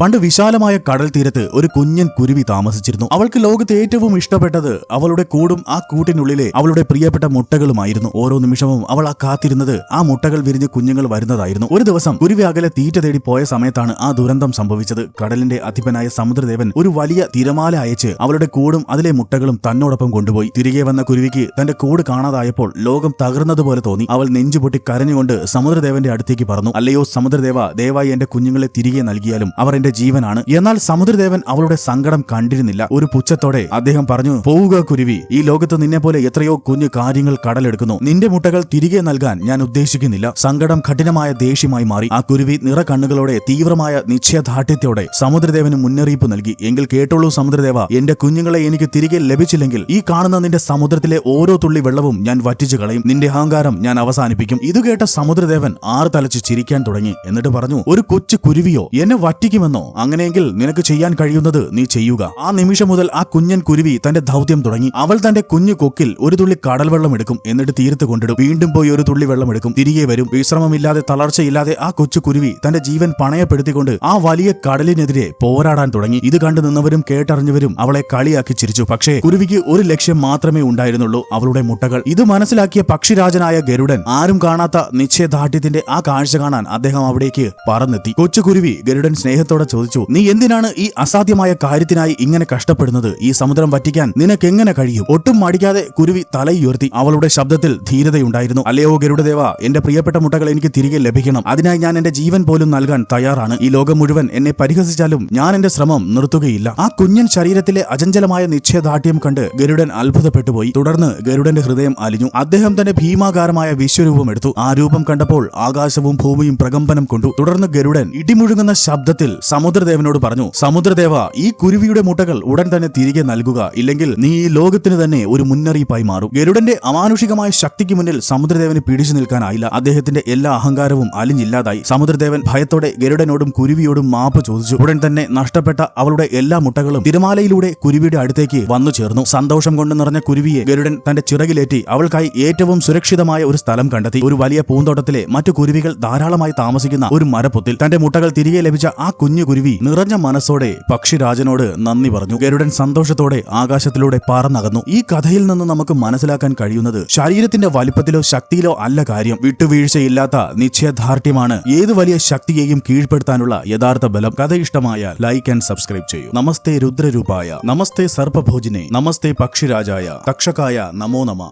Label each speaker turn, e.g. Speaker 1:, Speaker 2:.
Speaker 1: പണ്ട് വിശാലമായ കടൽ തീരത്ത് ഒരു കുഞ്ഞൻ കുരുവി താമസിച്ചിരുന്നു. അവൾക്ക് ലോകത്ത് ഏറ്റവും ഇഷ്ടപ്പെട്ടത് അവളുടെ കൂടും ആ കൂട്ടിനുള്ളിലെ അവളുടെ പ്രിയപ്പെട്ട മുട്ടകളുമായിരുന്നു. ഓരോ നിമിഷവും അവൾ ആ കാത്തിരുന്നത് ആ മുട്ടകൾ വിരിഞ്ഞ് കുഞ്ഞുങ്ങൾ വരുന്നതായിരുന്നു. ഒരു ദിവസം കുരുവി അകലെ തീറ്റ തേടി പോയ സമയത്താണ് ആ ദുരന്തം സംഭവിച്ചത്. കടലിന്റെ അധിപനായ സമുദ്രദേവൻ ഒരു വലിയ തിരമാല അയച്ച് അവളുടെ കൂടും അതിലെ മുട്ടകളും തന്നോടൊപ്പം കൊണ്ടുപോയി. തിരികെ വന്ന കുരുവിക്ക് തന്റെ കൂട് കാണാതായപ്പോൾ ലോകം തകർന്നതുപോലെ തോന്നി. അവൾ നെഞ്ചുപൊട്ടി കരഞ്ഞുകൊണ്ട് സമുദ്രദേവന്റെ അടുത്തേക്ക് പറഞ്ഞു അല്ലയോ സമുദ്രദേവ ദയവായി എന്റെ കുഞ്ഞുങ്ങളെ തിരികെ നൽകിയാലും അവർ എന്റെ ജീവനാണ്. എന്നാൽ സമുദ്രദേവൻ അവളുടെ സങ്കടം കണ്ടിരുന്നില്ല. ഒരു പുച്ഛത്തോടെ അദ്ദേഹം പറഞ്ഞു പോവുക കുരുവി. ഈ ലോകത്ത് നിന്നെ പോലെ എത്രയോ കുഞ്ഞു കാര്യങ്ങൾ കടലെടുക്കുന്നു. നിന്റെ മുട്ടകൾ തിരികെ നൽകാൻ ഞാൻ ഉദ്ദേശിക്കുന്നില്ല. സങ്കടം കഠിനമായ ദേഷ്യമായി മാറി. ആ കുരുവി നിറ കണ്ണുകളോടെ തീവ്രമായ നിശ്ചയദാർഢ്യത്തോടെ സമുദ്രദേവന് മുന്നറിയിപ്പ് നൽകി. എങ്കിൽ കേട്ടോളൂ സമുദ്രദേവ എന്റെ കുഞ്ഞുങ്ങളെ എനിക്ക് തിരികെ ലഭിച്ചില്ലെങ്കിൽ ഈ കാണുന്ന നിന്റെ സമുദ്രത്തിലെ ഓരോ തുള്ളി വെള്ളവും ഞാൻ വറ്റിച്ചു കളയും. നിന്റെ അഹങ്കാരം ഞാൻ അവസാനിപ്പിക്കും. ഇത് കേട്ട സമുദ്രദേവൻ ആറ് തലച്ച് ചിരിക്കാൻ തുടങ്ങി. എന്നിട്ട് പറഞ്ഞു ഒരു കൊച്ചു കുരുവിയോ? എന്നെ വറ്റിക്കുമെന്നോ? അങ്ങനെയെങ്കിൽ നിനക്ക് ചെയ്യാൻ കഴിയുന്നത് നീ ചെയ്യുക. ആ നിമിഷം മുതൽ ആ കുഞ്ഞൻ കുരുവി തന്റെ ദൗത്യം തുടങ്ങി. അവൾ തന്റെ കുഞ്ഞു കൊക്കിൽ ഒരു തുള്ളി കടൽ വെള്ളം എടുക്കും. എന്നിട്ട് തീരത്ത് കൊണ്ടിടും. വീണ്ടും പോയി ഒരു തുള്ളി വെള്ളം എടുക്കും. തിരികെ വരും. വിശ്രമമില്ലാതെ തളർച്ചയില്ലാതെ ആ കൊച്ചു കുരുവി തന്റെ ജീവൻ പണയപ്പെടുത്തിക്കൊണ്ട് ആ വലിയ കടലിനെതിരെ പോരാടാൻ തുടങ്ങി. ഇത് കണ്ടു നിന്നവരും കേട്ടറിഞ്ഞവരും അവളെ കളിയാക്കി ചിരിച്ചു. പക്ഷേ കുരുവിക്ക് ഒരു ലക്ഷ്യം മാത്രമേ ഉണ്ടായിരുന്നുള്ളൂ. അവളുടെ മുട്ടകൾ. ഇത് മനസ്സിലാക്കിയ പക്ഷിരാജനായ ഗരുഡൻ ആരും കാണാത്ത നിശ്ചയദാർഢ്യത്തിന്റെ ആ കാഴ്ച കാണാൻ അദ്ദേഹം അവിടേക്ക് പറന്നെത്തി. കൊച്ചുകുരുവി ഗരുഡൻ സ്നേഹത്തോടെ ചോദിച്ചു നീ എന്തിനാണ് ഈ അസാധ്യമായ കാര്യത്തിനായി ഇങ്ങനെ കഷ്ടപ്പെടുന്നത്? ഈ സമുദ്രം വറ്റിക്കാൻ നിനക്ക് എങ്ങനെ കഴിയും? ഒട്ടും മടിക്കാതെ കുരുവി തലയുയർത്തി അവളുടെ ശബ്ദത്തിൽ ധീരതയുണ്ടായിരുന്നു. അല്ലയോ ഗരുഡദേവ എന്റെ പ്രിയപ്പെട്ട മുട്ടകൾ എനിക്ക് തിരികെ ലഭിക്കണം. അതിനായി ഞാൻ എന്റെ ജീവൻ പോലും നൽകാൻ തയ്യാറാണ്. ഈ ലോകം മുഴുവൻ എന്നെ പരിഹസിച്ചാലും ഞാൻ എന്റെ ശ്രമം നിർത്തുകയില്ല. ആ കുഞ്ഞൻ ശരീരത്തിലെ അചഞ്ചലമായ നിശ്ചയദാർഢ്യം കണ്ട് ഗരുഡൻ അത്ഭുതപ്പെട്ടുപോയി. തുടർന്ന് ഗരുഡന്റെ ഹൃദയം അലിഞ്ഞു. അദ്ദേഹം തന്റെ ഭീമാകാരമായ വിശ്വരൂപം എടുത്തു. ആ രൂപം കണ്ടപ്പോൾ ആകാശവും ഭൂമിയും പ്രകമ്പനം കൊണ്ടു. തുടർന്ന് ഗരുഡൻ ഇടിമുഴുങ്ങുന്ന ശബ്ദത്തിൽ സമുദ്രദേവനോട് പറഞ്ഞു സമുദ്രദേവ ഈ കുരുവിയുടെ മുട്ടകൾ ഉടൻ തന്നെ തിരികെ നൽകുക. ഇല്ലെങ്കിൽ നീ ഈ ലോകത്തിന് തന്നെ ഒരു മുന്നറിയിപ്പായി മാറും. ഗരുഡന്റെ അമാനുഷികമായ ശക്തിക്ക് മുന്നിൽ സമുദ്രദേവന് പിടിച്ചു നിൽക്കാനായില്ല. അദ്ദേഹത്തിന്റെ എല്ലാ അഹങ്കാരവും അലിഞ്ഞില്ലാതായി. സമുദ്രദേവൻ ഭയത്തോടെ ഗരുഡനോടും കുരുവിയോടും മാപ്പ് ചോദിച്ചു. ഉടൻ തന്നെ നഷ്ടപ്പെട്ട അവളുടെ എല്ലാ മുട്ടകളും തിരമാലയിലൂടെ കുരുവിയുടെ അടുത്തേക്ക് വന്നു ചേർന്നു. സന്തോഷം കൊണ്ട് നിറഞ്ഞ കുരുവിയെ ഗരുഡൻ തന്റെ ചിറകിലേറ്റി അവൾക്കായി ഏറ്റവും സുരക്ഷിതമായ ഒരു സ്ഥലം കണ്ടെത്തി. ഒരു വലിയ പൂന്തോട്ടത്തിലെ മറ്റു കുരുവികൾ ധാരാളമായി താമസിക്കുന്ന ഒരു മരപ്പൊത്തിൽ തന്റെ മുട്ടകൾ തിരികെ ലഭിച്ച ആ കുഞ്ഞു കുരുവി നിറഞ്ഞ മനസ്സോടെ പക്ഷിരാജനോട് നന്ദി പറഞ്ഞു. ഗരുഡൻ സന്തോഷത്തോടെ ആകാശത്തിലൂടെ പറന്നകന്നു ഈ കഥയിൽ നിന്ന് നമുക്ക് മനസ്സിലാക്കാൻ കഴിയുന്നത് ശരീരത്തിന്റെ വലിപ്പത്തിലോ ശക്തിയിലോ അല്ല കാര്യം. വിട്ടുവീഴ്ചയില്ലാത്ത നിശ്ചയദാർഢ്യമാണ് ഏത് വലിയ ശക്തിയെയും കീഴ്പ്പെടുത്താനുള്ള യഥാർത്ഥ ബലം. കഥ ഇഷ്ടമായ ലൈക്ക് ആൻഡ് സബ്സ്ക്രൈബ് ചെയ്യൂ. നമസ്തേ രുദ്രരൂപായ. നമസ്തേ സർപ്പഭോജിനെ. നമസ്തേ പക്ഷിരാജായ. തക്ഷകായ. നമോ നമ.